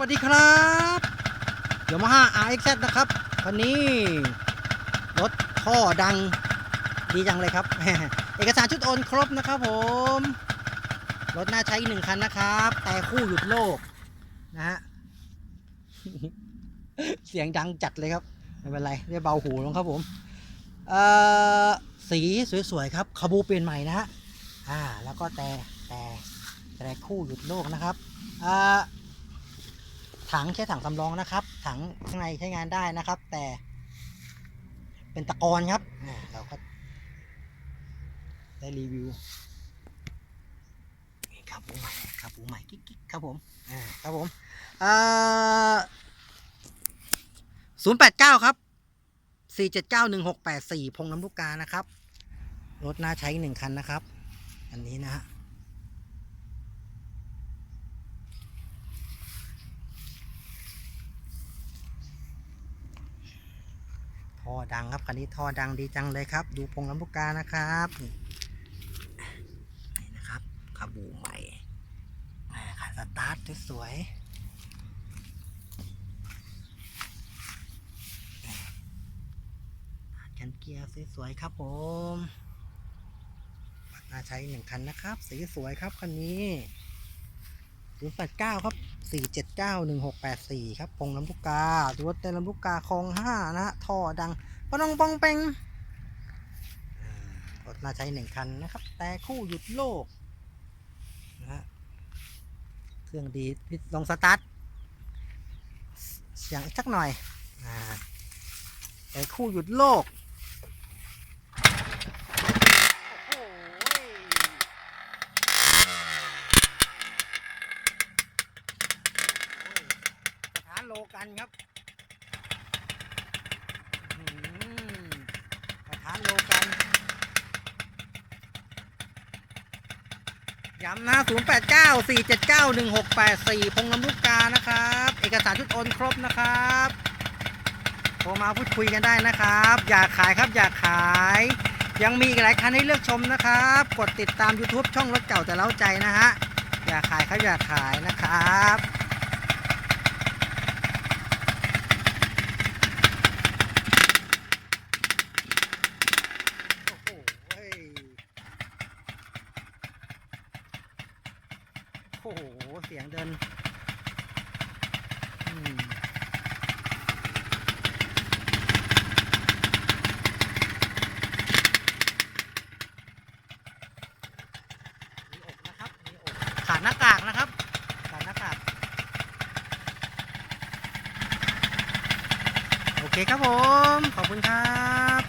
วัสดีครับยามาฮ่า RX นะครับคันนี้ รถท่อดังดีจังเลยครับ เอกสารชุดโอนครบนะครับผม รถน่าใช้อีกหนึ่งคันนะครับ แต่คู่หยุดโลกนะฮะเสียงดังจัดเลยครับ ไม่เป็นไรเรียกเบาหูลงครับผม เอ่อ สีสวยๆครับคาบูเปลี่ยนใหม่นะฮะอ่า แล้วก็แต่แต่แต่คู่หยุดโลกนะครับ อ่า ถังใช้ถังสำรองนะครับ ถังข้างในใช้งานได้นะครับ แต่เป็นตะกอนครับอ่าเราก็ได้รีวิวครับผมใหม่ครับผมใหม่กิ๊กครับผมอ่าครับผมเอ่อศูนย์แปดเก้าครับสี่เจ็ดเก้าหนึ่งหกแปดสี่พงน้ำลูกกานะครับ รถน่าใช้หนึ่งคันนะครับ อันนี้นะฮะ ท่อดังครับคันนี้ท่อดังดีจังเลยครับ ดูพงลำลูกกานะครับนี่นะครับคาบูใหม่อ่าขาสตาร์ทสวยๆกันเกียร์สวยๆครับผมน่าใช้หนึ่งคันนะครับสีสวยครับคันนี้ 089ครับ4791684ครับพงลำลูกกาดูรถเต้นลำลูกกาคลองห้านะฮะท่อดังปนองปองเปงอ่ารถน่าใช้หนึ่งคันนะครับ แต่คู่หยุดโลกนะฮะเครื่องดีลองสตาร์ทเสียงสักหน่อยอ่าแต่คู่หยุดโลก โอ้โห สถาน โลกันครับอื้อหือสถานโลกันย้ำนะ 089 479 1684 พงลำลูกกา นะครับ เอกสารชุดโอนครบนะครับโทรมาพูดคุยกันได้นะครับ อยากขายครับ อยากขาย ยังมีอีกหลายคันให้เลือกชมนะครับ กดติดตาม YouTube ช่องรถเก่าแต่เล้าใจนะฮะ อยากขายครับ อยากขายนะครับ โอ้โหเฮ้ย โอ้โห เสียงเดินมมีอกนะครับมีอกขาดหน้ากากนะครับขาดหน้ากาก โอเคครับผม ขอบคุณครับ